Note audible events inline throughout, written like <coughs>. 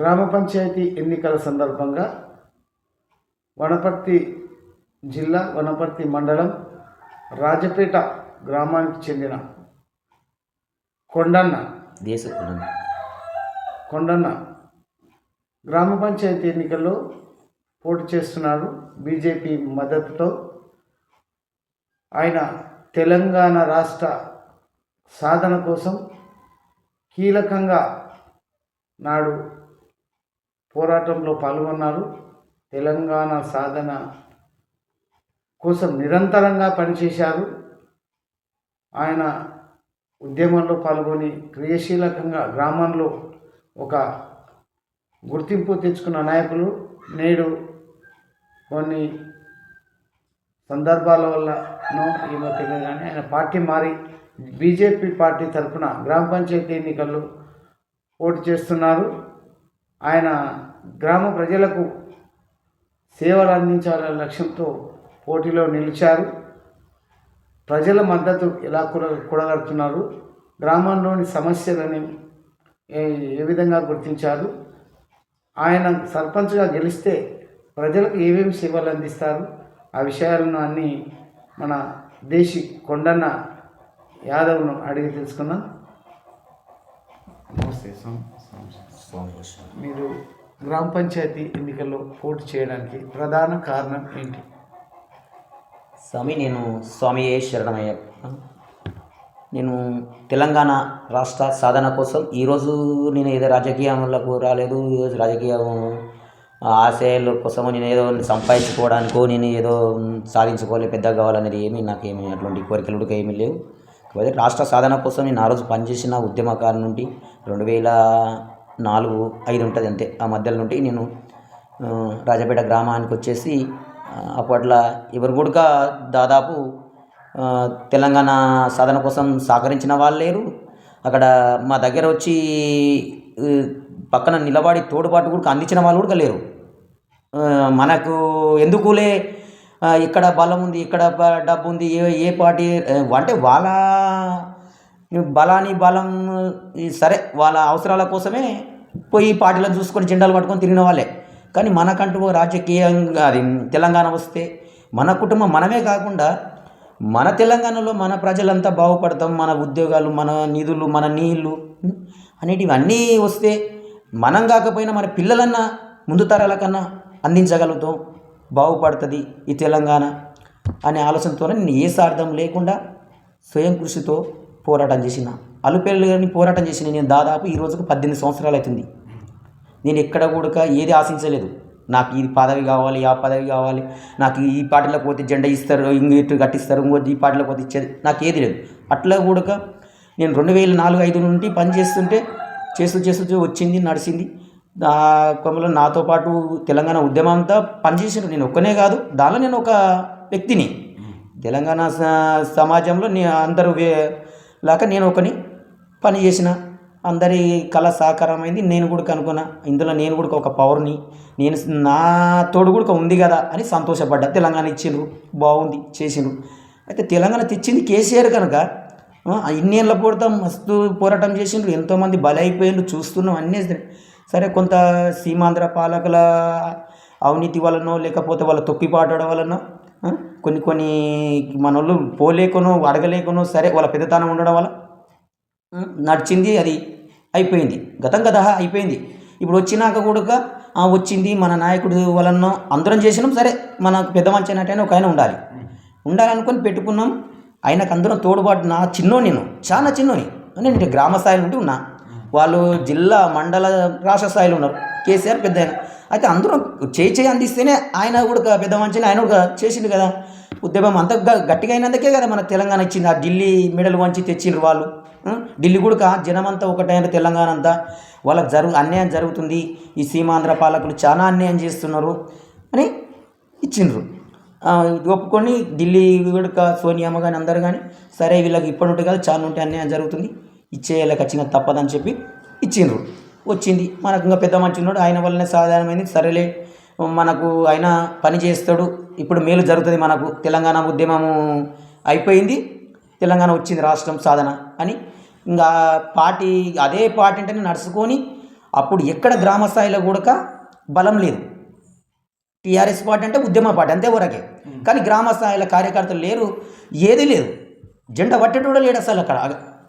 గ్రామ పంచాయతీ ఎన్నికల సందర్భంగా వనపర్తి జిల్లా వనపర్తి మండలం రాజపేట గ్రామానికి చెందిన కొండన్న. దేశ కొండన్న. గ్రామ పంచాయతీ ఎన్నికల్లో పోటీ చేస్తున్నాడు. బీజేపీ మద్దతుతో ఆయన తెలంగాణ రాష్ట్ర సాధన కోసం కీలకంగా నాడు పోరాటంలో పాల్గొన్నారు. తెలంగాణ సాధన కోసం నిరంతరంగా పనిచేశారు. ఆయన ఉద్యమంలో పాల్గొని క్రియాశీలకంగా గ్రామంలో ఒక గుర్తింపు తెచ్చుకున్న నాయకులు. నేడు కొన్ని సందర్భాల వల్లనో ఏమో తెలియదు కానీ ఆయన పార్టీ మారి బీజేపీ పార్టీ తరఫున గ్రామ పంచాయతీ ఎన్నికల్లో పోటీ చేస్తున్నారు. ఆయన గ్రామ ప్రజలకు సేవలు అందించాలనే లక్ష్యంతో పోటీలో నిలిచారు. ప్రజల మద్దతు ఎలా కూడ కూడగడుతున్నారు. గ్రామంలోని సమస్యలని ఏ విధంగా గుర్తించారు. ఆయన సర్పంచ్గా గెలిస్తే ప్రజలకు ఏమేమి సేవలు అందిస్తారు. ఆ విషయాలను అన్నీ మన దేశీ కొండన్న యాదవ్ను అడిగి తెలుసుకుందాం. నమస్తే మీరు గ్రామ పంచాయతీ ఎన్నికల్లో పోటీ చేయడానికి ప్రధాన కారణం ఏంటి? స్వామి నేను స్వామి ఏ శరణమయ్య. నేను తెలంగాణ రాష్ట్ర సాధన కోసం ఈరోజు నేను ఏదో రాజకీయంలోకి రాలేదు ఈరోజు రాజకీయ ఆశయాల కోసం నేను ఏదో సంపాదించుకోవడానికో నేను ఏదో సాధించుకోవాలి పెద్దగా కావాలనేది ఏమీ నాకేమీ అటువంటి కోరికలు ఏమీ లేవు. రాష్ట్ర సాధన కోసం నేను ఆ రోజు పనిచేసిన ఉద్యమకారు నుండి రెండు వేల నాలుగు ఐదు ఉంటుంది అంతే. ఆ మధ్యలో నుండి నేను రాజపేట గ్రామానికి వచ్చేసి అప్పట్లో ఎవరు కూడా దాదాపు తెలంగాణ సాధన కోసం సహకరించిన వాళ్ళు లేరు. అక్కడ మా దగ్గర వచ్చి పక్కన నిలబడి తోడుపాటు కూడా అందించిన వాళ్ళు కూడా లేరు. మనకు ఎందుకులే ఇక్కడ బలం ఉంది ఇక్కడ డబ్బు ఉంది ఏ ఏ పార్టీ అంటే వాళ్ళ బలాన్ని బలం ఈ సరే వాళ్ళ అవసరాల కోసమే పోయి పార్టీలో చూసుకొని జెండాలు పట్టుకొని తిరిగిన వాళ్ళే. కానీ మనకంటూ రాజకీయంగా అది తెలంగాణ వస్తే మన కుటుంబం మనమే కాకుండా మన తెలంగాణలో మన ప్రజలంతా బాగుపడతాం మన ఉద్యోగాలు మన నిధులు మన నీళ్ళు అనేటివి అన్నీ వస్తే మనం కాకపోయినా మన పిల్లలన్నా ముందు తరాల కన్నా అందించగలుగుతాం. బాగుపడుతుంది ఈ తెలంగాణ అనే ఆలోచనతోనే నేను ఏ సార్థం లేకుండా స్వయం కృషితో పోరాటం చేసిన. అలుపెళ్ళని పోరాటం చేసిన నేను దాదాపు ఈ రోజుకు పద్దెనిమిది సంవత్సరాలు అవుతుంది. నేను ఎక్కడ కూడా ఏది ఆశించలేదు. నాకు ఈ పదవి కావాలి ఆ పదవి కావాలి. నాకు ఈ పార్టీలోకి పోతే జెండా ఇస్తారు ఇంక ఇటు కట్టిస్తారు ఇంకో ఈ పార్టీలోకి పోతే ఇచ్చేది. నాకు ఏది లేదు. అట్లా కూడా నేను రెండు వేల నాలుగు ఐదు నుండి పని చేస్తుంటే చేస్తూ చేస్తూ వచ్చింది నడిచింది. ఆ క్రమంలో నాతో పాటు తెలంగాణ ఉద్యమం అంతా పనిచేసిన నేను ఒక్కనే కాదు దానిలో నేను ఒక వ్యక్తిని. తెలంగాణ సమాజంలో నే అందరూ లేక నేను ఒకని పని చేసిన. అందరి కళ సహకారమైంది నేను కూడా కనుక్కున్నా ఇందులో నేను కూడా ఒక పవర్ని నేను నా తోడు కూడా ఉంది కదా అని సంతోషపడ్డా. తెలంగాణ ఇచ్చిండ్రు. బాగుంది. చేసిండ్రు. అయితే తెలంగాణ తెచ్చింది కేసీఆర్ కనుక ఇన్నేళ్ళ పూడతా మస్తు పోరాటం చేసిండ్రు. ఎంతోమంది బలైపోయిండ్రు. చూస్తున్నాం అన్నీ సరే కొంత సీమాంధ్ర పాలకుల అవినీతి వలనో లేకపోతే వాళ్ళ తొక్కిపాటడం వలన కొన్ని కొన్ని మనోళ్ళు పోలేకనో అడగలేకనో సరే వాళ్ళ పెద్దతనం ఉండడం వల్ల నడిచింది అది అయిపోయింది. గతం కదా అయిపోయింది. ఇప్పుడు వచ్చినాక కూడా వచ్చింది మన నాయకుడు వలన అందరం చేసినాం సరే మన పెద్ద మంచి అయినట్టయినా ఒక ఆయన ఉండాలి. ఉండాలనుకొని పెట్టుకున్నాం. ఆయనకు అందరం తోడుబాటు నా చిన్నో నేను చాలా చిన్నోని నేను గ్రామ స్థాయి నుండి ఉన్నా. వాళ్ళు జిల్లా మండల రాష్ట్ర స్థాయిలో ఉన్నారు. కేసీఆర్ పెద్ద ఆయన. అయితే అందరూ చేయి చేయి అందిస్తేనే ఆయన కూడా పెద్ద మంచిని ఆయన కూడా చేసిండు కదా. ఉద్యమం అంత గట్టిగా అయినందుకే కదా మన తెలంగాణ ఇచ్చింది. ఆ ఢిల్లీ మెడల్ వంచి తెచ్చిండ్రు వాళ్ళు. ఢిల్లీ కూడా జనం అంతా ఒకటైన తెలంగాణ అంతా వాళ్ళకి జరుగు అన్యాయం జరుగుతుంది. ఈ సీమాంధ్ర పాలకులు చాలా అన్యాయం చేస్తున్నారు అని ఇచ్చిండ్రు. ఒప్పుకొని ఢిల్లీ కూడా సోనియామ్మ కానీ అందరు కానీ సరే వీళ్ళకి ఇప్పటి నుండి కాదు చాలా ఉంటే అన్యాయం జరుగుతుంది. ఇచ్చేయాలి ఖచ్చితంగా తప్పదని చెప్పి ఇచ్చిండ్రు. వచ్చింది. మనకు ఇంకా పెద్ద మంచి ఉన్నాడు. ఆయన వల్లనే సాధారణమైంది. సరేలే మనకు ఆయన పని చేస్తాడు. ఇప్పుడు మేలు జరుగుతుంది మనకు. తెలంగాణ ఉద్యమము అయిపోయింది. తెలంగాణ వచ్చింది రాష్ట్రం సాధన అని. ఇంకా పార్టీ అదే పార్టీ అంటేనే నడుచుకొని అప్పుడు ఎక్కడ గ్రామ స్థాయిలో కూడా బలం లేదు. టీఆర్ఎస్ పార్టీ అంటే ఉద్యమ పార్టీ అంతే వరకే. కానీ గ్రామ స్థాయిలో కార్యకర్తలు లేరు ఏది లేదు. జెండా పట్టేటోడు లేడు అసలు అక్కడ.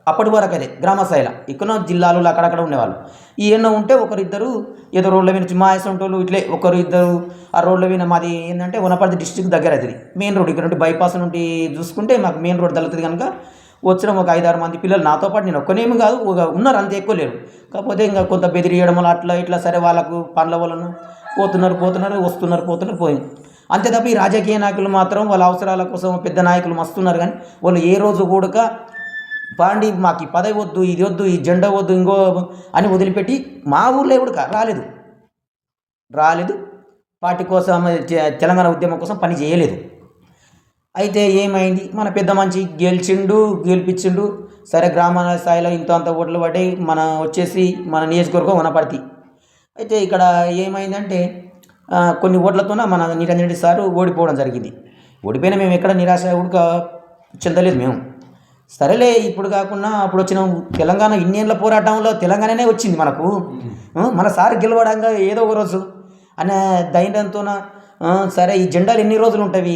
అప్పటి వరకు అదే గ్రామ స్థాయిలో ఇక్కడ జిల్లాలు అక్కడక్కడ ఉండేవాళ్ళు. ఈ ఎన్నో ఉంటే ఒకరిద్దరు ఏదో రోడ్ల మీద మాయసంటోళ్ళు ఇట్లే ఒకరు ఇద్దరు ఆ రోడ్ల మీద మాది ఏంటంటే వనపర్తి డిస్టిక్ దగ్గర అవుతుంది మెయిన్ రోడ్ ఇక్కడ నుండి బైపాస్ నుండి చూసుకుంటే మాకు మెయిన్ రోడ్ తగ్గుతుంది కనుక వచ్చిన ఒక ఐదారు మంది పిల్లలు నాతో పాటు నేను ఒక్కనేమి కాదు ఒక ఉన్నారు అంత ఎక్కువ లేరు. కాకపోతే ఇంకా కొంత బెదిరియడం వల్ల అట్లా ఇట్లా సరే వాళ్ళకు పనుల వలన పోతున్నారు పోతున్నారు వస్తున్నారు పోతున్నారు పోయింది. అంతే తప్ప ఈ రాజకీయ నాయకులు మాత్రం వాళ్ళ అవసరాల కోసం పెద్ద నాయకులు మస్తున్నారు కానీ వాళ్ళు ఏ రోజు కూడా పాండి మాకు ఈ పదవి వద్దు ఇది వద్దు ఈ జెండా వద్దు ఇంకో అని వదిలిపెట్టి మా ఊర్లో కూడా రాలేదు. రాలేదు. పార్టీ కోసం తెలంగాణ ఉద్యమం కోసం పని చేయలేదు. అయితే ఏమైంది? మన పెద్ద మంచి గెలిచిండు గెలిపించిండు. సరే గ్రామ స్థాయిలో ఇంత అంత ఓట్లు పడ్డాయి. మన వచ్చేసి మన నియోజకవర్గం వనపర్తి. అయితే ఇక్కడ ఏమైందంటే కొన్ని ఓట్లతోన మన నిరంజన్ రెడ్డి సారు ఓడిపోవడం జరిగింది. ఓడిపోయినా మేము ఎక్కడ నిరాశ ఉడక చెందలేదు మేము. సరేలే ఇప్పుడు కాకుండా అప్పుడు వచ్చిన తెలంగాణ ఇన్నేళ్ళ పోరాటంలో తెలంగాణనే వచ్చింది మనకు. మన సార్ గెలవడంగా ఏదో ఒక రోజు అనే ధైర్యంతోన సరే ఈ జెండాలు ఎన్ని రోజులు ఉంటాయి?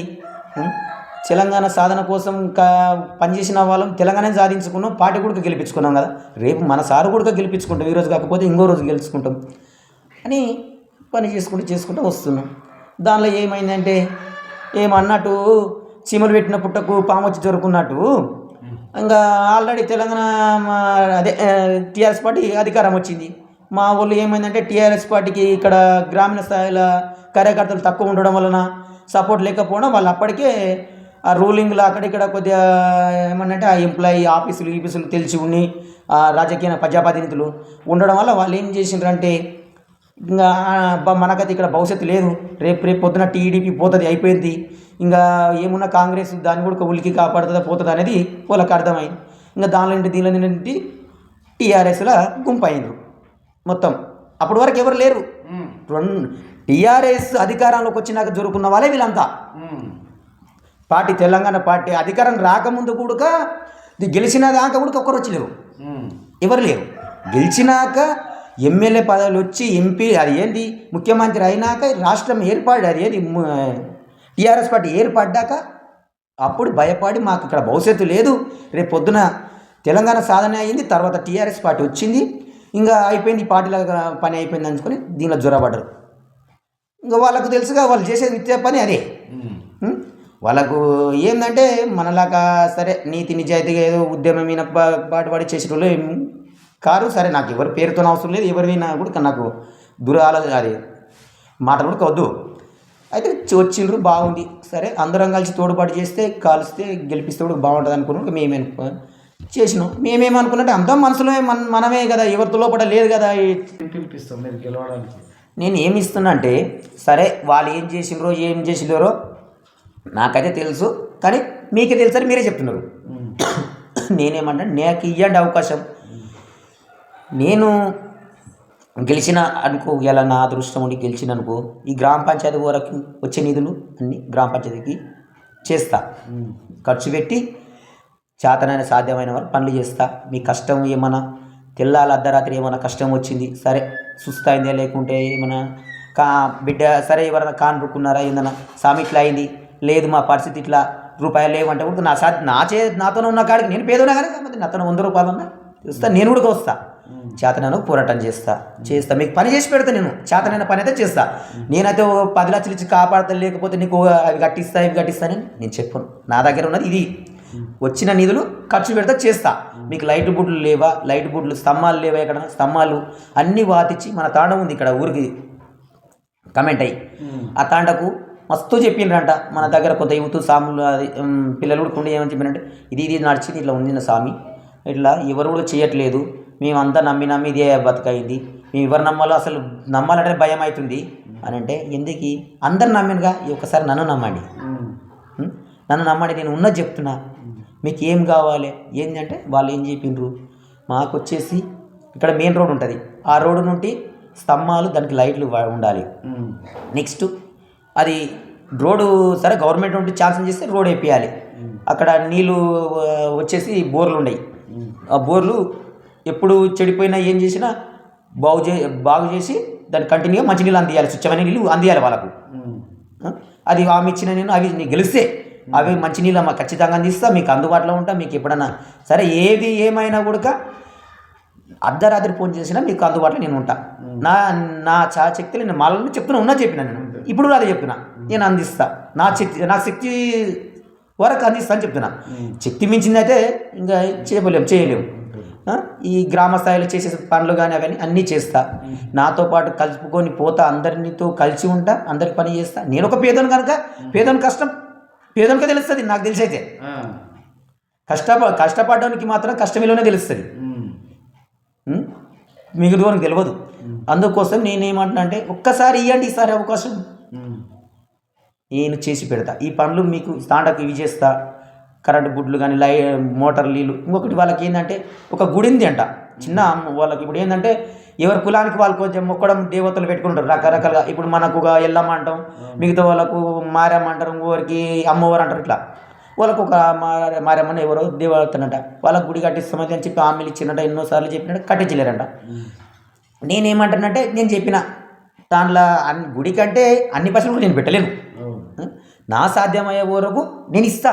తెలంగాణ సాధన కోసం కా పనిచేసిన వాళ్ళం తెలంగాణ సాధించుకున్నాం పార్టీ కూడా గెలిపించుకున్నాం కదా. రేపు మన సారు కూడా గెలిపించుకుంటాం ఈరోజు కాకపోతే ఇంకో రోజు గెలుచుకుంటాం అని పని చేసుకుంటూ చేసుకుంటూ వస్తున్నాం. దానిలో ఏమైందంటే ఏమన్నట్టు చీమలు పెట్టిన పుట్టకు పాము వచ్చి దొరుకున్నట్టు ఇంకా ఆల్రెడీ తెలంగాణ మా అదే టీఆర్ఎస్ పార్టీ అధికారం వచ్చింది. మా వాళ్ళు ఏమైందంటే టీఆర్ఎస్ పార్టీకి ఇక్కడ గ్రామీణ స్థాయిలో కార్యకర్తలు తక్కువ ఉండడం వలన సపోర్ట్ లేకపోవడం వాళ్ళు అప్పటికే ఆ రూలింగ్లో అక్కడిక్కడ కొద్దిగా ఏమన్నంటే ఆ ఎంప్లాయీ ఆఫీసులు ఈఫీసులు తెలిసి ఉండి ఆ రాజకీయ ప్రజాప్రతినిధులు ఉండడం వల్ల వాళ్ళు ఏం చేసిండ్రంటే ఇంకా మనకైతే ఇక్కడ భవిష్యత్తు లేదు. రేపు రేపు పొద్దున టీడీపీ పోతుంది అయిపోయింది. ఇంకా ఏమున్నా కాంగ్రెస్ దాన్ని కూడా ఒక ఉలికి కాపాడుతుందా పోతుంది అనేది వాళ్ళకి అర్థమైంది. ఇంకా దానిలో దీనిలో నుండి టీఆర్ఎస్లో గుంపు అయిండ్రు మొత్తం. అప్పటి వరకు ఎవరు లేరు. టీఆర్ఎస్ అధికారంలోకి వచ్చినాక జరుపుకున్న వాళ్ళే వీళ్ళంతా. పార్టీ తెలంగాణ పార్టీ అధికారం రాకముందు కూడా ఇది గెలిచిన దాకా కూడా ఒక్కరు వచ్చి లేరు. ఎవరు లేరు. గెలిచినాక ఎమ్మెల్యే పదవులు వచ్చి ఎంపీ అది ఏంటి ముఖ్యమంత్రి అయినాక రాష్ట్రం ఏర్పడి అది ఏది? టీఆర్ఎస్ పార్టీ ఏర్పడ్డాక అప్పుడు భయపడి మాకు ఇక్కడ భవిష్యత్తు లేదు. రేపు పొద్దున తెలంగాణ సాధన అయింది తర్వాత టీఆర్ఎస్ పార్టీ వచ్చింది. ఇంకా అయిపోయింది ఈ పార్టీలో పని అయిపోయింది అనుకొని దీనిలో జ్వరపడ్డరు ఇంకా వాళ్ళకు తెలుసుగా వాళ్ళు చేసేది నిత్య పని అదే? వాళ్ళకు ఏంటంటే మనలాగా సరే నీతి నిజాయితీగా ఏదో ఉద్యమం మీద పాటుపడి చేసేటోళ్ళు ఏం కారు సరే నాకు ఎవరి పేరుతో అవసరం లేదు ఎవరివైనా కూడా నాకు దురాల అది మాట కూడా వద్దు అయితే వచ్చి- వచ్చిండ్రు బాగుంది. సరే అందరం కలిసి తోడుపాటు చేస్తే కాలిస్తే గెలిపిస్తే కూడా బాగుంటుంది అనుకున్నాం మేమే చేసినాం. మేమేమనుకున్నట్టే అంతా మనసులో మన మనమే కదా ఎవరితో లోపల లేదు కదా పిలిపిస్తాం మీరు గెలవడానికి. నేను ఏమి ఇస్తున్నా అంటే సరే వాళ్ళు ఏం చేసిండ్రో ఏం చేసిండ్రో నాకైతే తెలుసు కానీ మీకే తెలుసు అని మీరే చెప్తున్నారు. నేనేమంటే నాకు ఇవ్వండి అవకాశం. నేను గెలిచిన అనుకో ఇలా నా అదృష్టం ఉండి గెలిచిన అనుకో ఈ గ్రామ పంచాయతీ వరకు వచ్చే నిధులు అన్ని గ్రామ పంచాయతీకి చేస్తా. ఖర్చు పెట్టి చేతనైన సాధ్యమైన వారు పనులు చేస్తా. మీ కష్టం ఏమన్నా తెల్లాల అర్ధరాత్రి ఏమైనా కష్టం వచ్చింది సరే సుస్తైందే లేకుంటే ఏమైనా కా బిడ్డ సరే ఎవరైనా కాన్ రుక్కున్నారా ఏందన్నా సామి ఇట్లా అయింది లేదు మా పరిస్థితి ఇట్లా రూపాయలు లేవంటే కూడా నా సా నా చే నాతోనే ఉన్న కాడికి నేను పేదోనా కానీ కాకపోతే నాతో వంద రూపాయలు ఉన్నా చూస్తా నేను కూడా వస్తా. చేతనైనా పోరాటం చేస్తా. చేస్తా. మీకు పని చేసి పెడతా నేను. చేతనైన పని అయితే చేస్తా. నేనైతే పది లక్షలు ఇచ్చి కాపాడతా లేకపోతే నీకు అవి కట్టిస్తా ఇవి కట్టిస్తానని నేను చెప్పను. నా దగ్గర ఉన్నది ఇది. వచ్చిన నిధులు ఖర్చు పెడతా చేస్తా. మీకు లైట్ బుడ్లు లేవా? లైట్ బుడ్లు స్తంభాలు లేవా ఇక్కడ స్తంభాలు అన్నీ వాతిచ్చి మన తాండం ఉంది ఇక్కడ ఊరికి. కమెంట్ అయ్యి. ఆ తాండకు మస్తు చెప్పిండ్రంట. మన దగ్గర కొంత యువత సాములు అది పిల్లలు కూడా కుండి ఏమని చెప్పినంటే ఇది ఇది నడిచింది ఇట్లా ఉంది నా స్వామి. ఇట్లా ఎవరు కూడా చేయట్లేదు. మేమంతా నమ్మి నమ్మి ఇదే బతుకైంది. మేము ఎవరు నమ్మాలో అసలు నమ్మాలంటే భయం అవుతుంది అని అంటే ఎందుకు? అందరు నమ్మినగా ఈ ఒక్కసారి నన్ను నమ్మండి? నన్ను నమ్మండి నేను ఉన్నది చెప్తున్నా. మీకు ఏం కావాలి? ఏంటంటే వాళ్ళు ఏం చెప్పిండ్రు? మాకు వచ్చేసి ఇక్కడ మెయిన్ రోడ్ ఉంటుంది. ఆ రోడ్డు నుండి స్తంభాలు దానికి లైట్లు ఉండాలి. నెక్స్ట్ అది రోడ్డు సరే గవర్నమెంట్ నుండి ఛాన్సన్ చేస్తే రోడ్ వేపియాలి. అక్కడ నీళ్ళు వచ్చేసి బోర్లు ఉన్నాయి ఆ బోర్లు ఎప్పుడు చెడిపోయినా ఏం చేసినా బాగు చే బాగు చేసి దాన్ని కంటిన్యూగా మంచినీళ్ళు అందియాలి స్వచ్ఛమైన నీళ్ళు అందియాలి వాళ్ళకు? అది ఆమె ఇచ్చిన నేను అవి నీకు గెలిస్తే అవి మంచినీళ్ళు అమ్మ ఖచ్చితంగా అందిస్తా మీకు అందుబాటులో ఉంటా మీకు ఎప్పుడన్నా సరే ఏది ఏమైనా కూడా అర్ధరాత్రి ఫోన్ చేసినా మీకు అందుబాటులో నేను ఉంటా. నా నా శక్తులు నేను మళ్ళీ చెప్తున్నా ఉన్నా చెప్పిన నేను. ఇప్పుడు కూడా అదే చెప్తున్నా నేను అందిస్తా. నా శక్తి నా శక్తి వరకు అందిస్తా అని చెప్తున్నా. శక్తి మించింది అయితే ఇంకా చేయలేము చేయలేము? ఈ గ్రామ స్థాయిలో చేసే పనులు కానీ అవన్నీ అన్నీ చేస్తా. నాతో పాటు కలుపుకొని పోతా అందరితో కలిసి ఉంటా అందరికి పని చేస్తా. నేను ఒక పేదోని కనుక పేదోని కష్టం పేదోనికే తెలుస్తుంది నాకు తెలిసి అయితే ఆ. కష్టప కష్టపడడానికి మాత్రం కష్టమేలోనే తెలుస్తుంది? మిగతా వానికి తెలియదు అందుకోసం నేనేమంటున్నా అంటే ఒక్కసారి ఇవ్వండి ఈసారి అవకాశం. నేను చేసి పెడతా. ఈ పనులు మీకు స్టాండప్ ఇవి చేస్తా. కరెంటు గుడ్లు కానీ లై మోటార్ నీళ్ళు ఇంకొకటి వాళ్ళకి ఏంటంటే ఒక గుడి ఉంది అంట. చిన్న అమ్మ- వాళ్ళకి ఇప్పుడు ఏంటంటే ఎవరి కులానికి వాళ్ళు కొంచెం మొక్కడం దేవతలు పెట్టుకుంటారు. రకరకాలుగా ఇప్పుడు మనకు ఒక ఎల్లమ్మ అంటాం మిగతా వాళ్ళకు మారమ్మ అంటారు ఇంకొకరికి అమ్మవారు అంటారు ఇట్లా. వాళ్ళకు ఒక మార మారమ్మని ఎవరో దేవతనంట వాళ్ళకి గుడి కట్టిస్తామని అని చెప్పి హామీలు ఇచ్చినట్ట ఎన్నోసార్లు చెప్పినట్టు కట్టించలేరంట. నేనేమంటానంటే నేను చెప్పిన దాంట్లో అన్ని గుడి కంటే అన్ని పైసలు కూడా నేను పెట్టలేను. నా సాధ్యమయ్యే వరకు నేను ఇస్తా.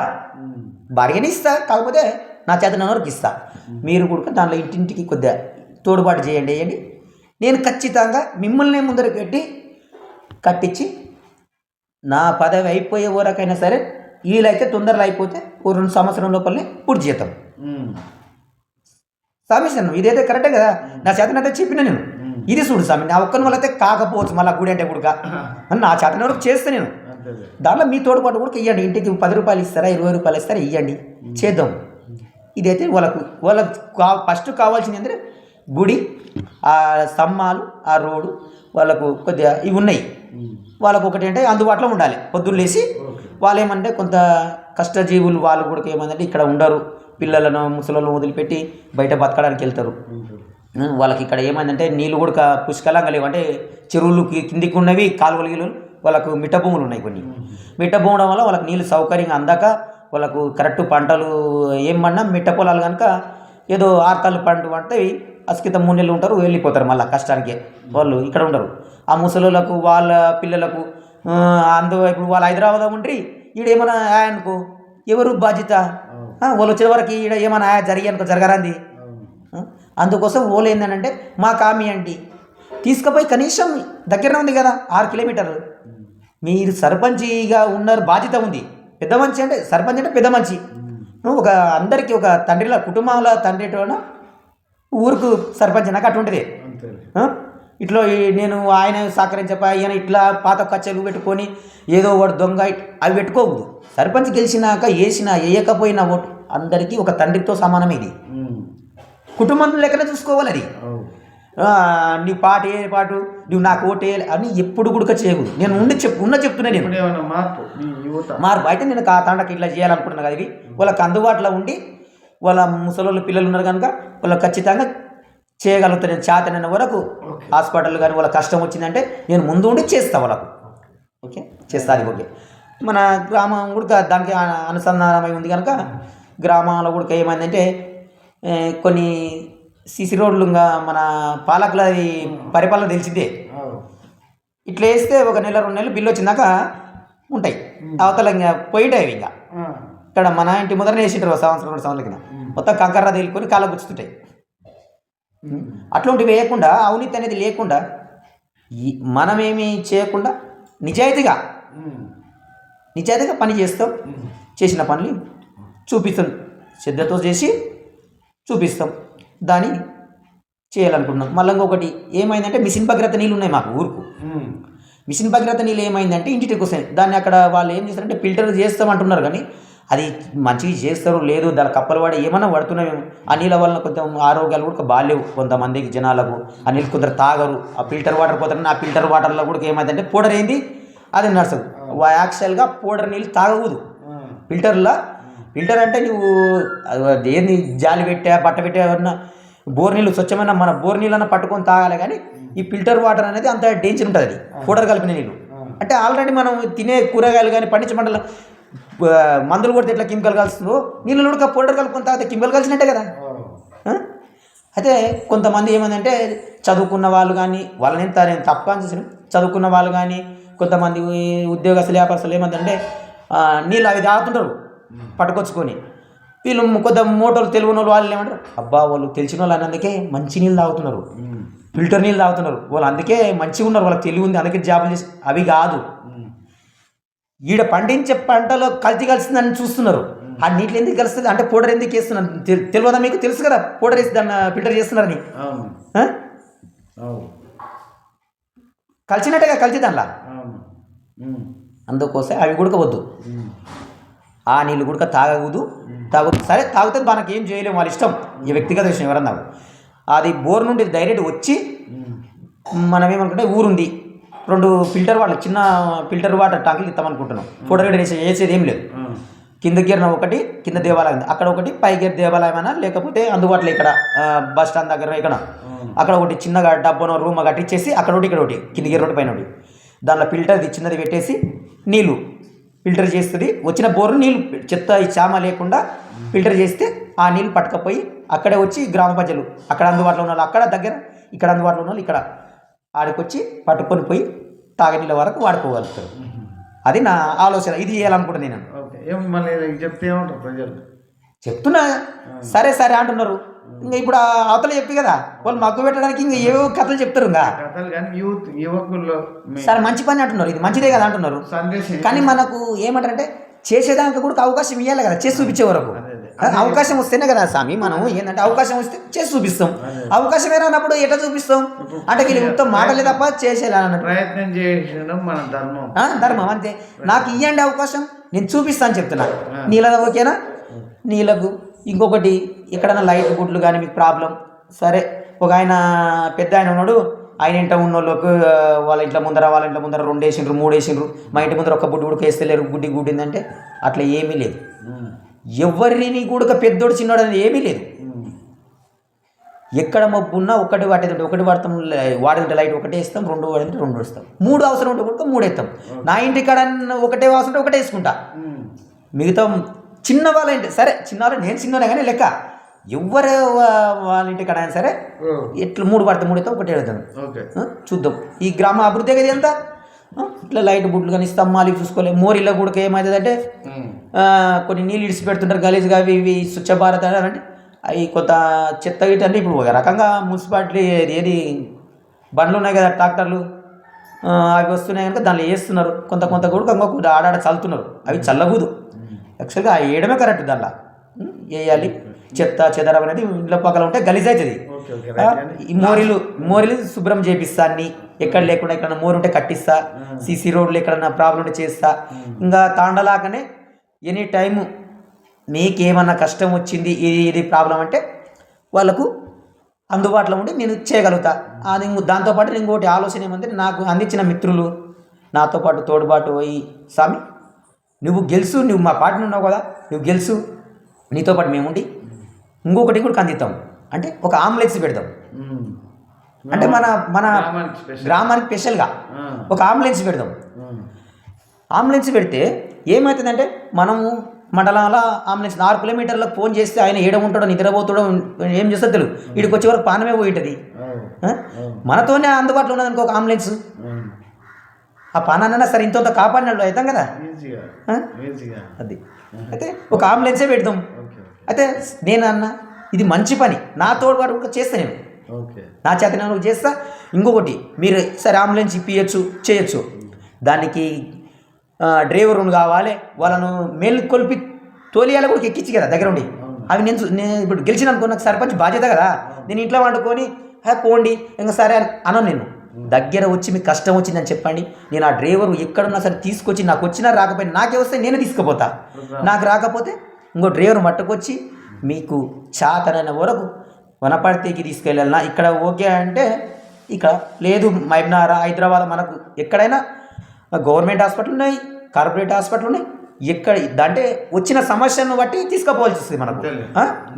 ఉమ్. బాడిగానే ఇస్తా కాకపోతే నా చేతన వరకు ఇస్తా మీరు కూడా దాంట్లో ఇంటింటికి కొద్దిగా తోడుబాటు చేయండి వేయండి నేను ఖచ్చితంగా మిమ్మల్ని ముందర పెట్టి కట్టించి నా పదవి అయిపోయే వరకైనా సరే వీలైతే తొందరలో అయిపోతే ఓ రెండు సంవత్సరం లోపలనే పూర్తి చేద్దాం. సామేశాను ఇదైతే కరెక్టే కదా? నా చేతనైతే చెప్పిన నేను. ఇది చూడు స్వామి నా ఒక్కని వల్ల అయితే కాకపోవచ్చు మళ్ళీ గుడి అంటే గుడిగా. అని <coughs> నా చేతన వరకు చేస్తే నేను. దాంట్లో మీ తోడుపాటు కూడా ఇవ్వండి ఇంటికి పది రూపాయలు ఇస్తారా ఇరవై రూపాయలు ఇస్తారా ఇవ్వండి చేద్దాం. ఇదైతే వాళ్ళకు వాళ్ళకు కా ఫస్ట్ కావాల్సింది ఏంటంటే గుడి ఆ స్తంభాలు ఆ రోడ్డు వాళ్ళకు కొద్దిగా ఇవి ఉన్నాయి. వాళ్ళకు ఒకటి అంటే అందుబాటులో ఉండాలి. పొద్దున్న లేచి ఓకే. వాళ్ళు ఏమంటే కొంత కష్టజీవులు వాళ్ళు కూడా ఏమంటే ఇక్కడ ఉండరు. పిల్లలను ముసలను వదిలిపెట్టి బయట బతకడానికి వెళ్తారు. వాళ్ళకి ఇక్కడ ఏమైందంటే నీళ్ళు కూడా పుష్కలంగా లేవు. అంటే చెరువులు కిందికి ఉన్నవి కాలువలు గీలువలు వాళ్ళకు మిట్ట భూములు ఉన్నాయి కొన్ని. మిట్ట భూమడం వల్ల వాళ్ళకి నీళ్ళు సౌకర్యంగా అందాక వాళ్ళకు కరెక్ట్ పంటలు ఏమన్నా మిట్ట పొలాలు కనుక ఏదో ఆర్తాలు పండు అంటే అస్కిత మూడు నెలలు ఉంటారు వెళ్ళిపోతారు మళ్ళీ కష్టానికి. వాళ్ళు ఇక్కడ ఉండరు. ఆ ముసలులకు వాళ్ళ పిల్లలకు ఆ, అందు ఇప్పుడు వాళ్ళు హైదరాబాద్ ఉండ్రి ఈడ ఏమైనా ఆయనకు ఎవరు బాధ్యత? వాళ్ళు వచ్చే వరకు ఈడ ఏమైనా ఆయా అనుకో జరగరాంది. అందుకోసం ఓలు ఏంటంటే మా కామి అండి తీసుకుపోయి కనీసం దగ్గరనే ఉంది కదా ఆరు కిలోమీటర్లు. మీరు సర్పంచిగా ఉన్నారు బాధ్యత ఉంది. పెద్ద మంచి అంటే సర్పంచ్ అంటే పెద్ద మంచి నువ్వు ఒక అందరికీ ఒక తండ్రిలా కుటుంబంలో తండ్రి ఊరుకు సర్పంచ్ నాకు అటువంటిదే? ఇట్లా నేను ఆయన సహకరించప ఈయన ఇట్లా పాత కచ్చలు పెట్టుకొని ఏదో వాడు దొంగ అవి పెట్టుకోకూడదు సర్పంచ్ గెలిచినాక వేసినా వేయకపోయినా ఓటు అందరికీ ఒక తండ్రితో సమానమే ఇది. కుటుంబం లెక్కనే చూసుకోవాలి అది. నీ పాట ఏ పాటు? నువ్వు నాకు ఓటు వేయాలి అని ఎప్పుడు గుడక చేయకూడదు. నేను ఉండి చెప్పు ఉన్న చెప్తున్నా నేను. మార్పు? బయట నేను కా తాండకి ఇట్లా చేయాలనుకుంటున్నా కదా ఇవి వాళ్ళకి అందుబాటులో ఉండి వాళ్ళ ముసలోళ్ళ పిల్లలు ఉన్నారు కనుక వాళ్ళు ఖచ్చితంగా చేయగలుగుతాను నేను చేతనైన వరకు. హాస్పిటల్ కానీ వాళ్ళ కష్టం వచ్చిందంటే నేను ముందు ఉండి చేస్తా వాళ్ళకు. ఓకే? చేస్తా అది ఓకే. మన గ్రామం కూడా దానికి అనుసంధానమై ఉంది కనుక గ్రామంలో కూడా ఏమైందంటే కొన్ని సిసి రోడ్లు ఇంకా మన పాలకుల పరిపాలన తెలిసిందే. ఇట్లా వేస్తే ఒక నెల రెండు నెలలు బిల్లు వచ్చిందాక ఉంటాయి. అవతల ఇంకా పోయిటాయి అవి ఇంకా. ఇక్కడ మన ఇంటి ముందర వేసింటారు సంవత్సరం రెండు సంవత్సరాల కింద. మొత్తం కంకర్ర తేలుకొని కాళ్ళ గుచ్చుతుంటాయి. అట్లాంటివి వేయకుండా అవినీతి అనేది లేకుండా మనమేమి చేయకుండా నిజాయితీగా. నిజాయితీగా పని చేస్తాం. చేసిన పనులు చూపిస్తాం. శ్రద్ధతో చేసి చూపిస్తాం. దాన్ని చేయాలనుకుంటున్నాం. మళ్ళీ ఇంకొకటి ఏమైందంటే మిషన్ భగీరథ నీళ్ళు ఉన్నాయి మాకు ఊరుకు. మిషన్ భగీరథ నీళ్ళు ఏమైందంటే ఇంటికి వస్తాయి. దాన్ని అక్కడ వాళ్ళు ఏం చేస్తారంటే ఫిల్టర్ చేస్తామంటున్నారు కానీ అది మంచిగా చేస్తారు లేదు దాని కప్పలు పడి ఏమన్నా పడుతున్నాయేమో ఆ నీళ్ళ వలన కొంచెం ఆరోగ్యాలు కూడా బాగాలేవు కొంతమందికి జనాలకు. ఆ నీళ్ళు కొందరు తాగరు. ఆ ఫిల్టర్ వాటర్ పోతారని ఆ ఫిల్టర్ వాటర్లో కూడా ఏమైందంటే పౌడర్ ఏంది? అది నడుస్తుంది. యాక్చువల్గా పౌడర్ నీళ్ళు తాగకూడదు. ఫిల్టర్లా ఫిల్టర్ అంటే నువ్వు అది ఏంది జాలి పెట్టా బట్ట పెట్టా ఏమన్నా బోర్ నీళ్ళు స్వచ్ఛమైన మన బోర్ నీళ్ళన్న పట్టుకొని తాగాలి కానీ ఈ ఫిల్టర్ వాటర్ అనేది అంత డేంజర్ ఉంటుంది అది. పౌడర్ కలిపిన నీళ్ళు. అంటే ఆల్రెడీ మనం తినే కూరగాయలు కానీ పండించే పంటలు మందులు కొడితే ఎట్లా కెమికల్ కలుస్తుందో నీళ్ళు ఉడక పౌడర్ కలుపుకొని తాగితే కెమికల్ కలిసినట్టే కదా? అయితే కొంతమంది ఏమందంటే చదువుకున్న వాళ్ళు కానీ వాళ్ళని ఎంత నేను తప్ప అని చూసిన చదువుకున్న వాళ్ళు కానీ కొంతమంది ఉద్యోగస్తులు వ్యాపారస్తులు ఏమందంటే నీళ్ళు అవి తాగుతుంటారు. పట్టుకొచ్చుకొని. వీళ్ళు కొంత మోటోలు తెలియని వాళ్ళు వాళ్ళు ఏమంటారు? అబ్బా వాళ్ళు తెలిసిన వాళ్ళు అన్నందుకే మంచి నీళ్ళు తాగుతున్నారు. ఫిల్టర్ నీళ్ళు తాగుతున్నారు. వాళ్ళు అందుకే మంచిగా ఉన్నారు. వాళ్ళకి తెలివి ఉంది. అందుకే జాబులు చేసి అవి కాదు. ఈడ పండించే పంటలో కల్తీ కలిసిందని చూస్తున్నారు. ఆ నీటిలో ఎందుకు కలుస్తుంది? అంటే పౌడర్ ఎందుకు వేస్తున్నారు? తెల్- తెలియదా మీకు? తెలుసు కదా. పౌడర్ వేసి దాన్ని ఫిల్టర్ చేస్తున్నారని కలిసినట్టుగా కలిసి దానిలో. అందుకోసం అవి కూడా వద్దు. ఆ నీళ్ళు కూడా తాగదు సరే తాగితే మనకి ఏం చేయలేము. వాళ్ళ ఇష్టం. ఈ వ్యక్తిగత విషయం ఎవరన్నా అది బోర్ నుండి డైరెక్ట్ వచ్చి. మనం ఏమనుకుంటే ఊరుంది. రెండు ఫిల్టర్ వాటర్ చిన్న ఫిల్టర్ వాటర్ ట్యాంకులు ఇస్తామనుకుంటున్నాం ఫోటో వేసి వేసేది ఏం లేదు. కింద గీరన ఒకటి కింద దేవాలయం ఉంది. అక్కడ ఒకటి పై గీర దేవాలయం అయినా లేకపోతే అందుబాటులో ఇక్కడ బస్ స్టాండ్ దగ్గర ఇక్కడ. అక్కడ ఒకటి చిన్నగా డబ్బునో రూమ్ కట్టించేసి అక్కడ ఒకటి ఇక్కడ ఒకటి కింద గీర ఒకటి పైన ఒకటి. దాంట్లో ఫిల్టర్ది చిన్నది పెట్టేసి నీళ్ళు. ఫిల్టర్ చేస్తుంది. వచ్చిన బోరు నీళ్ళు చెత్త చామ లేకుండా ఫిల్టర్ చేస్తే ఆ నీళ్ళు పట్టుకపోయి అక్కడే వచ్చి గ్రామ ప్రజలు అక్కడ అందుబాటులో ఉన్న వాళ్ళు అక్కడ దగ్గర ఇక్కడ అందుబాటులో ఉన్న వాళ్ళు ఇక్కడ ఆడికొచ్చి పట్టుకొని పోయి తాగనీళ్ళ వరకు వాడుకోగలుగుతారు. అది నా ఆలోచన. ఇది చేయాలనుకుంటున్నాను నేను. చెప్తే ఏమంటారు ప్రజలు? చెప్తున్నా. సరే సరే అంటున్నారు. ఇంకా ఇప్పుడు అవతల చెప్పి కదా వాళ్ళు మగ్గు పెట్టడానికి ఇంకా ఏవో కథలు చెప్తారు ఇంకా కథలు కానీ యూత్ యువకుల్లో సరే మంచి పని అంటున్నారు ఇది మంచిదే కదా అంటున్నారు. కానీ మనకు ఏమంటారంటే చేసేదానికి కూడా అవకాశం ఇవ్వాలి కదా చేసి చూపించే వరకు. అవకాశం వస్తేనే కదా స్వామి మనం ఏంటంటే అవకాశం వస్తే చేసి చూపిస్తాం. అవకాశం ఏరానప్పుడు ఎట్లా చూపిస్తాం? అంటే వీళ్ళు మొత్తం మాటలే తప్ప చేసేలా అన్నట్టు. ప్రయత్నం చేయడం మన ధర్మం. అంతే. నాకు ఇవ్వండి అవకాశం నేను చూపిస్తాను చెప్తున్నా. నీళ్ళ ఓకేనా? నీళ్ళకు ఇంకొకటి ఎక్కడైనా లైట్ గుడ్లు కానీ మీకు ప్రాబ్లం సరే ఒక ఆయన పెద్ద ఆయన ఉన్నాడు ఆయన ఇంట ఉన్న వాళ్ళకు వాళ్ళ ఇంట్లో ముందర వాళ్ళ ఇంట్లో ముందర రెండు వేసిండ్రు మూడు వేసిండ్రు మా ఇంటి ముందర ఒక బుడ్డి కూడా వేస్తలేరు గుడ్డి గుడ్డిందంటే అట్లా ఏమీ లేదు. ఎవరిని కూడా పెద్దోడు చిన్నోడు అనేది ఏమీ లేదు. ఎక్కడ మబ్బు ఉన్నా ఒకటి వాడేది ఒకటి వాడతాం వాడింటే లైట్ ఒకటే ఇస్తాం రెండు వాడింటే రెండు వేస్తాం మూడు అవసరం ఉంటే కూడా మూడు వేస్తాం నా ఇంటి కాడ ఒకటే అవసరం ఉంటే ఒకటే వేసుకుంటా. మిగతా చిన్న వాళ్ళ ఇంటి సరే చిన్నవాళ్ళు నేను చిన్నోనే కానీ లెక్క. ఎవరు వాళ్ళ ఇంటి కాడ అయినా సరే ఓ. ఇట్లా మూడు పడితే మూడు అయితే ఒకటి వెళ్తాను ఓకే. చూద్దాం. ఈ గ్రామ అభివృద్ధి కదా ఎంత? ఇట్లా లైట్ బుడ్లు కానీ స్తంభాలు ఇవి చూసుకోలే. మోరిలో కూడా ఏమవుతుందంటే కొన్ని నీళ్ళు ఇడిచి పెడుతుంటారు గలీజ్గా అవి ఇవి స్వచ్ఛ భారత్ అని అంటే అవి కొంత చెత్త అంటే ఇప్పుడు ఒక రకంగా మున్సిపాలిటీ ఏది- బండ్లు ఉన్నాయి కదా ట్రాక్టర్లు. అవి వస్తున్నాయి కనుక దాంట్లో వేస్తున్నారు. కొంత కొంత కూడా ఇంకొక ఆడాడ చల్లుతున్నారు. అవి చల్లకూదు యాక్చువల్గా ఆ వేయడమే కరెక్ట్ దాంట్లో ఉం, వేయాలి చెత్త చెదరం అనేది ఇంట్లో పక్కన ఉంటే గలీజ్ అవుతుంది మోరీలు మోరీలు శుభ్రం చేపిస్తా అన్ని. ఎక్కడ లేకుండా ఎక్కడ మోరు ఉంటే కట్టిస్తా. సీసీ రోడ్లు ఎక్కడన్నా ప్రాబ్లం ఉంటే చేస్తా. ఇంకా తాండలాకనే ఎనీ టైము మీకేమన్నా కష్టం వచ్చింది ఇది ఇది ప్రాబ్లం అంటే వాళ్ళకు అందుబాటులో ఉండి నేను చేయగలుగుతా. అది దాంతోపాటు నేను ఇంకోటి ఆలోచన ఏమంటే నాకు అందించిన మిత్రులు నాతో పాటు తోడుబాటు పోయి స్వామి నువ్వు గెలుసు నువ్వు మా పార్టీని ఉన్నావు కదా నువ్వు గెలుసు నీతో పాటు మేముండి ఇంకొకటి కూడా అందిస్తాం అంటే ఒక ఆంబులెన్స్ పెడతాం. అంటే మన మన గ్రామానికి స్పెషల్ గ్రామానికి స్పెషల్గా. ఒక అంబులెన్స్ పెడదాం ఉమ్. అంబులెన్స్ పెడితే ఏమవుతుందంటే మనము మండలాల అంబులెన్స్ ఆరు కిలోమీటర్లకు ఫోన్ చేస్తే ఆయన ఏడ ఉంటాడో నిద్రపోతాడో ఏం చేస్తా తెలియదు వీడికి వచ్చే వరకు పానమే పోయి ఉంటుంది ఓ. ఆ? మనతోనే అందుబాటులో ఉన్నది అనుకో ఒక అంబులెన్స్ ఉమ్. ఆ పానాన్న సరే ఇంత కాపాడినట్లు అవుతాం కదా అది. అయితే ఒక అంబులెన్సే పెడదాం. అయితే నేను అన్న ఇది మంచి పని. నా తోడుపాటు కూడా చేస్తా నేను. నా చేత నేను చేస్తా. ఇంకొకటి మీరు సరే అంబులెన్స్ ఇప్పించచ్చు చేయొచ్చు. దానికి డ్రైవర్ కావాలి. వాళ్ళను మేల్కొల్పి తోలియాల కూడా ఎక్కించి కదా దగ్గర ఉండి. అవి నేను నేను ఇప్పుడు గెలిచిన అనుకో నాకు సర్పంచ్ బాధ్యత కదా. నేను ఇంట్లో వండుకొని పోండి. ఇంకా సరే అని అనను నేను. దగ్గర వచ్చి మీకు కష్టం వచ్చిందని చెప్పండి. నేను ఆ డ్రైవర్ ఎక్కడున్నా సరే తీసుకొచ్చి నాకు వచ్చినా రాకపోయినా నాకే వస్తే నేనే తీసుకుపోతా. నాకు రాకపోతే ఇంకో డ్రైవర్ మట్టుకొచ్చి మీకు చాతనైన వరకు వనపర్తికి తీసుకెళ్ళాలన్నా ఇక్కడ ఓకే అంటే ఇక్కడ లేదు మైబ్నారా హైదరాబాద్ మనకు ఎక్కడైనా గవర్నమెంట్ హాస్పిటల్ ఉన్నాయి కార్పొరేట్ హాస్పిటల్ ఉన్నాయి. ఎక్కడ అంటే వచ్చిన సమస్యను బట్టి తీసుకుపోవాల్సి వస్తుంది మనకు?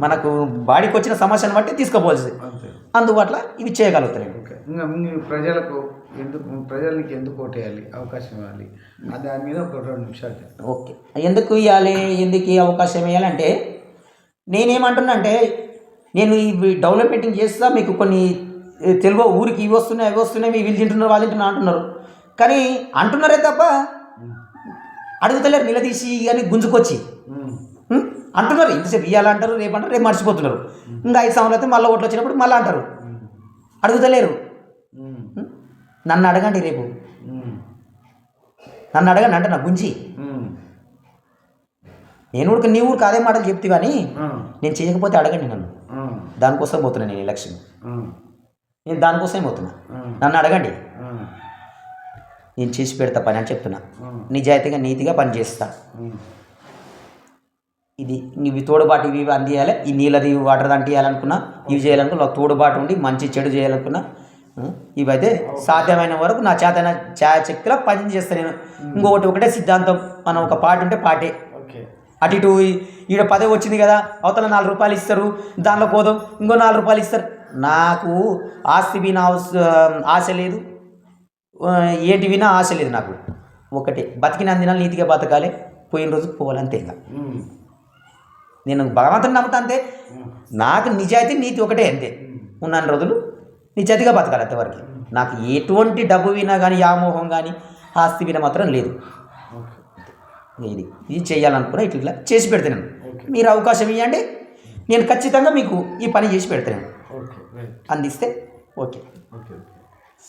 మనకు బాడీకి వచ్చిన సమస్యను బట్టి అంతే. అందుబాటులో ఇవి చేయగలుగుతారు ఓకే. ఇంకా మీ ప్రజలకు ఎందుకు ప్రజలకి ఎందుకు ఓటేయాలి అవకాశం ఇవ్వాలి. దాని మీద ఒక రెండు నిమిషాలు. ఓకే. ఎందుకు ఇవ్వాలి? ఎందుకు అవకాశం ఇవ్వాలంటే నేనేమంటున్నా అంటే నేను ఇవి డెవలప్మెంటింగ్ చేస్తా మీకు కొన్ని తెలుగు ఊరికి ఇవి వస్తున్నాయి అవి వస్తున్నాయి వీళ్ళు తింటున్నారు వాళ్ళు తింటున్నారు అంటున్నారు. కానీ అంటున్నారే తప్ప అడుగుతలేరు నిలదీసి అని గుంజుకొచ్చి? అంటున్నారు ఇంతసేపు ఇవ్వాలంటారు రేపు అంటారు రేపు మర్చిపోతున్నారు ఇంకా ఐదు సంవత్సరాలు అయితే మళ్ళీ ఓట్లు వచ్చినప్పుడు మళ్ళీ అంటారు అడుగుతలేరు? నన్ను అడగండి రేపు. నన్ను అడగండి అంటే నా గుంజి. నేను ఊరికి నీ ఊరికి అదే మాటలు చెప్తే కానీ. నేను చేయకపోతే అడగండి నన్ను. దానికోసం పోతున్నా నేను ఎలక్షన్. నేను దానికోసమే పోతున్నా. నన్ను అడగండి. నేను చేసి పెడతా పని అని చెప్తున్నా. నిజాయితీగా నీతిగా పని చేస్తా. ఇది ఇవి తోడుబాటు ఇవి అందియాలి ఈ నీళ్ళది వాటర్ అంటియాలనుకున్నా ఇవి చేయాలనుకున్నా తోడుబాటు ఉండి మంచి చెడు చేయాలనుకున్నా ఇవైతే సాధ్యమైన వరకు నా చేతన ఛాయశక్తిలో పని చేస్తాను నేను. ఇంకొకటి ఒకటే సిద్ధాంతం మనం ఒక పాట ఉంటే పాటే. ఓకే. అటు ఇటు ఈడ పదే వచ్చింది కదా అవతల నాలుగు రూపాయలు ఇస్తారు దానిలో పోదాం ఇంకో నాలుగు రూపాయలు ఇస్తారు. నాకు ఆస్తి వినా ఆశ లేదు. ఏంటి వినా ఆశ లేదు నాకు. ఒకటే బతికిన దినాలు నీతిగా బతకాలి పోయిన రోజు పోవాలంతే ఇంకా. నేను భగవంతుని నమ్ముతా అంతే నాకు నిజాయితీ నీతి ఒకటే అంతే. ఉన్నాను రోజులు నిజాయితీగా బతకాలి అంతవరకు. నాకు ఎటువంటి డబ్బు వినా కానీ యామోహం కానీ ఆస్తి వినా మాత్రం లేదు. ఇది ఇది చేయాలనుకున్నా ఇట్లా చేసి పెడతాను. మీరు అవకాశం ఇవ్వండి నేను ఖచ్చితంగా మీకు ఈ పని చేసి పెడతాను. అందిస్తే ఓకే. Okay okay.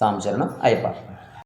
సాంశరణం అయ్యప్ప.